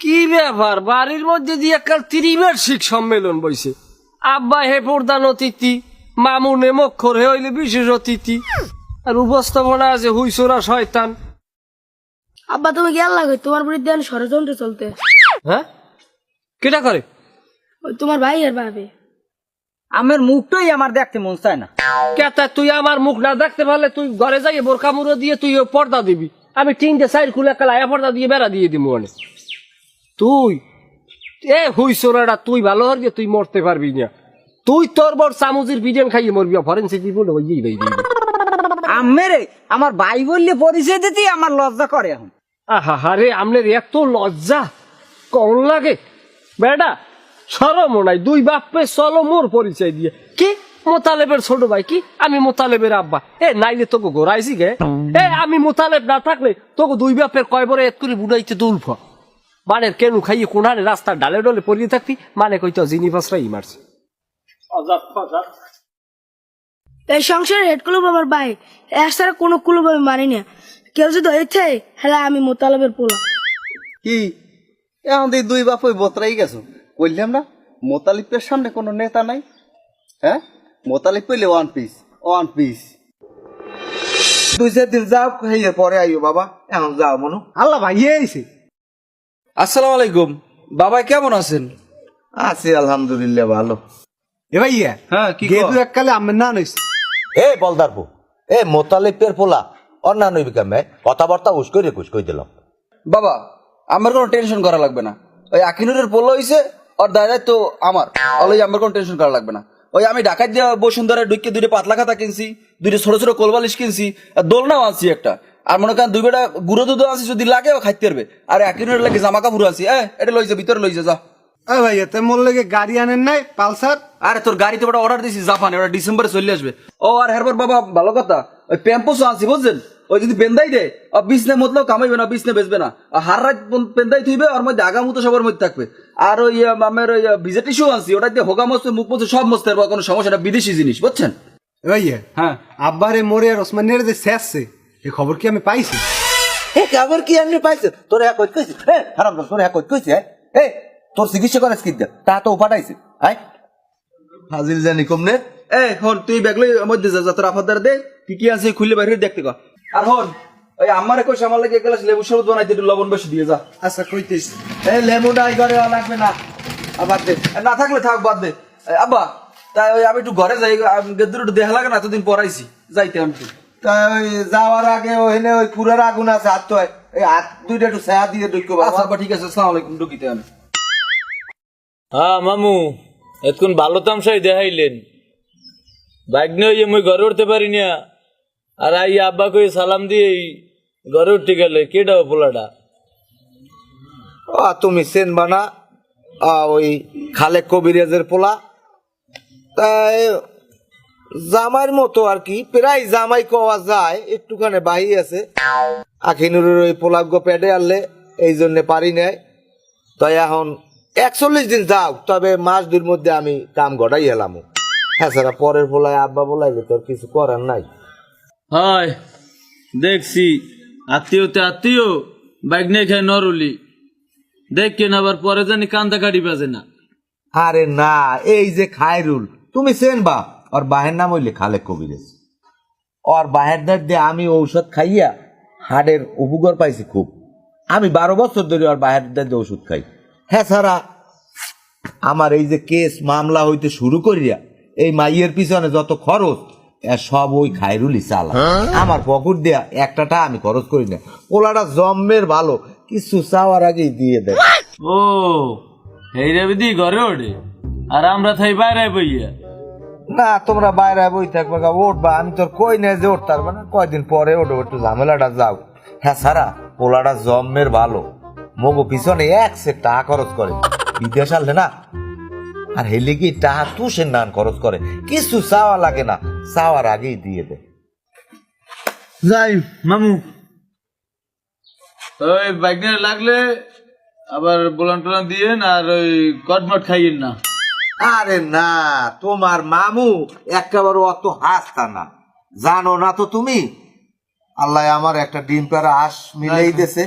কি ব্যাপার? বাড়ির মধ্যে দিয়ে একটা ত্রিবার্ষিক সম্মেলন বইছে। আব্বা হে প্রধান অতিথি মামুনে মক্ষর হে হইলে বিশেষ অতিথি। আর উপস্থাপনা আছে হুইসোরা শয়তান। আব্বা তুমি গেল লাগে তোমার বিরুদ্ধে এখন ষড়যন্ত্র চলতে। হ্যাঁ? কেটা করে? ওই তোমার ভাই আর ভাবে আমার মুখটাই আমার দেখতে মন চায় না। কেতা তুই আমার মুখ না দেখতে পারলে তুই ঘরে যাই বোরকা মুড়ো দিয়ে তুই পর্দা দিবি। আমি তিনটে সাইড খুলে কালা পর্দা দিয়ে বেড়া দিয়ে দিব অনেক। তুই? এ হুইসোরাটা তুই ভালো হরবি তুই মরতে পারবি না। তুই তোর বড় চামুচের বিরিয়ানি খাইয়ে মরবি ফরেন্সিক বলে ওই দিই আমেরে আমার ভাই বললে পরিচয় দিতে আমার লজ্জা করে এখন। আহা হারে আমনের এত লজ্জা কম লাগে। বেটা সরম নাই দুই বাপে চলো মোর পরিচয় দিয়ে। কি? মোতালেবের ছোট ভাই কি? আমি মোতালেবের আব্বা। এ নাইলে তোকে গোড়াইছি গে। এ আমি মোতালেব না থাকলে তোকে দুই বাপের কয় বড় এত করে বুড়াইতে দুলফ। মানে কেন খাইয়ে কোনারে রাস্তার ডালে ডলে পড়িয়ে থাকবি মানে কইতো জিনি পাসরাই মারছে। এই সংসারের হেড ক্লুব আমার ভাই। এর ছাড়া কোনো ক্লুব আমি মানি না। কেউ যদি হয়েছে হ্যাঁ আমি মোতালাবের পোলা। কি? এখন দিয়ে দুই বাপ ওই বোতরাই গেছো? বললাম না মোতালিফের সামনে কোনো নেতা নাই? হ্যাঁ? মোতালিফ পেলে ওয়ান পিস ওয়ান পিস দুই চার দিন যাও হেয়ে পরে আইও বাবা। এখন যাও মনু। আল্লাহ ভাই আইছে আসসালামু আলাইকুম। বাবা কেমন আছেন? আছি আলহামদুলিল্লাহ ভালো। এ ভাইয়া হ্যাঁ কি গেদু এককালে আমার না নইছে এ বলদারপু এ মোতালিপের পোলা কথাবার্তা উস্কই কুস্কই দিলাম। বাবা আমার কোনো টেনশন করা লাগবে না। ওই আকিনুরের পোলো হইছে আর দায় তো আমার আমার কোনো টেনশন করা লাগবে না। ওই আমি ঢাকায় দিয়ে বসুন্ধরা ঢুকে দুইটা পাতলা খাতা কিনছি দুইটা ছোট ছোট কোলবালিশ কিনছি আর দোলনাও আনছি একটা। আর মনে করেন দুই বেটা গুঁড়ো দুধ আছে যদি লাগে খাইতে পারবে। আর আকিনুরের লাগে জামা কাপড় আছে এ এটা লইছে ভিতরে লইছে যা। ভাইয়া তে মোর লেগে গাড়ি আনেন নাই পালসার? আরে তোর গাড়িতে ওটা অর্ডার দিছি জাপানে ওটা ডিসেম্বরে চলে আসবে। ও আর হেরবার বাবা ভালো কথা ওই প্যাম্পোসও আনছি বুঝছেন? ওই যদি পেন্দাই দেয় আর বিছনে মতলেও কামাইবে না বিছনে বেচবে না। আর হার রাত পেন্দাই থইবে ওর মধ্যে আগা মতো সবার মধ্যে থাকবে। আর ওই আমার ওই ভিজা টিস্যু আনছি ওটা দিয়ে হোগা মস্তে মুখ মস্তে সব মস্তে কোনো সমস্যা না বিদেশি জিনিস বুঝছেন? ভাইয়া হ্যাঁ। আব্বারে মোরে আর ওসমানের যে শেষছে এই খবর কি আমি পাইছি? এ খবর কি আমি পাইছে? তোর এক কইছে। এ হারাম তোর এক কইছে এ তোর চিকিৎসা করে স্কিপ দে তা তো উপাটাইছে আই ফাজিল জানি কমনে এ হন তুই ব্যাগলে মধ্যে যা যা তোর আফাদার দে। কি কি আছে খুলে বাইরে দেখতে কর আর হন ওই আমারে কইছে আমার লাগে এক গ্লাস লেবু শরবত বানাইতে একটু লবণ বেশি দিয়ে যা। আচ্ছা কইতেছি। এই লেবুটা এই ঘরে লাগবে না। আবার দে। এ, না থাকলে থাক বাদ দে। এ, আব্বা তাই ওই আমি একটু ঘরে যাই গেদুর একটু দেখা লাগে না এতদিন পড়াইছি। যাইতে আমি। তা ওই যাওয়ার আগে ওইনে ওই পুরার আগুন আছে হাত তো এই হাত দুইটা একটু ছায়া দিয়ে ঢুকো আচ্ছা বাবা ঠিক আছে আসসালামু আলাইকুম ঢুকিতে আমি হ্যাঁ মামু এতক্ষণ ভালো তামসাই দেখাইলেন। বাইক নিয়ে ওই মুই ঘরে উঠতে পারি না। আর আই আব্বা কই সালাম দিয়ে এই ঘরে উঠতে গেলে। কেডা পোলাটা ও তুমি সেন বানা আ, ওই খালেক কবিরাজের পোলা। তাই জামাইয়ের মতো আর কি। প্রায় জামাই কওয়া যায় একটুখানি বাহি আছে। আখিনুরের ওই পোলাগ্য প্যাডে আনলে এই জন্য পারি নাই। তাই এখন একচল্লিশ দিন যাও তবে মাস দুর মধ্যে আমি কাম ঘটাই এলাম। হ্যাঁ স্যার পরের পোলায় আব্বা বলাই তোর কিছু করার নাই। হয় দেখছি আত্মীয়তে আত্মীয় বাইক নিয়ে খাই নরুলি। দেখ কেন আবার পরে জানি কান্দা কাটি বাজে না। আরে না এই যে খায়রুল তুমি চেনবা? ওর বাহের নাম হইলে খালেক কবিরেজ ওর বাহের দাঁত দিয়ে আমি ঔষধ খাইয়া হাড়ের উপকার পাইছি খুব আমি বারো বছর ধরে ওর বাহের দাঁত দিয়ে ওষুধ খাই হ্যাঁ সারা আমার এই যে কেস মামলা হইতে শুরু করিয়া এই মাইয়ের পিছনে যত খরচ সব ওই খায়রুলই চালা আমার পকেট দেয়া একটাটা আমি খরচ করি না ওলাটা জম্মের ভালো কিছু চাওয়ার আগেই দিয়ে দেয় ও এই রে বিদি ঘরে ওঠে। আর আমরা থাই বাইরে বইয়া। না তোমরা বাইরে বই থাকবে গা, উঠবা। আমি তোর কই না যে উঠতে পারবে না? কয়দিন পরে ওঠো একটু ঝামেলাটা যাও। হ্যাঁ সারা পোলাটা জম্মের ভালো। মগো পিছনে এক সে টাকা খরচ করে। বিদেশ আনলে না? আর হেলে কি টাকা তুষের নান খরচ করে। কিছু চাওয়া লাগে না চাওয়ার আগেই দিয়ে দে। যাই মামু। ওই বাইক নিয়ে লাগলে আবার বোলান টোলান দিয়েন আর ওই কটমট খাইয়েন না। আরে না, তোমার মামু একেবারে অত হাসতা না। জানো না তো তুমি? আল্লাহ আমার একটা ডিম পেরা হাঁস মিলেই দেছে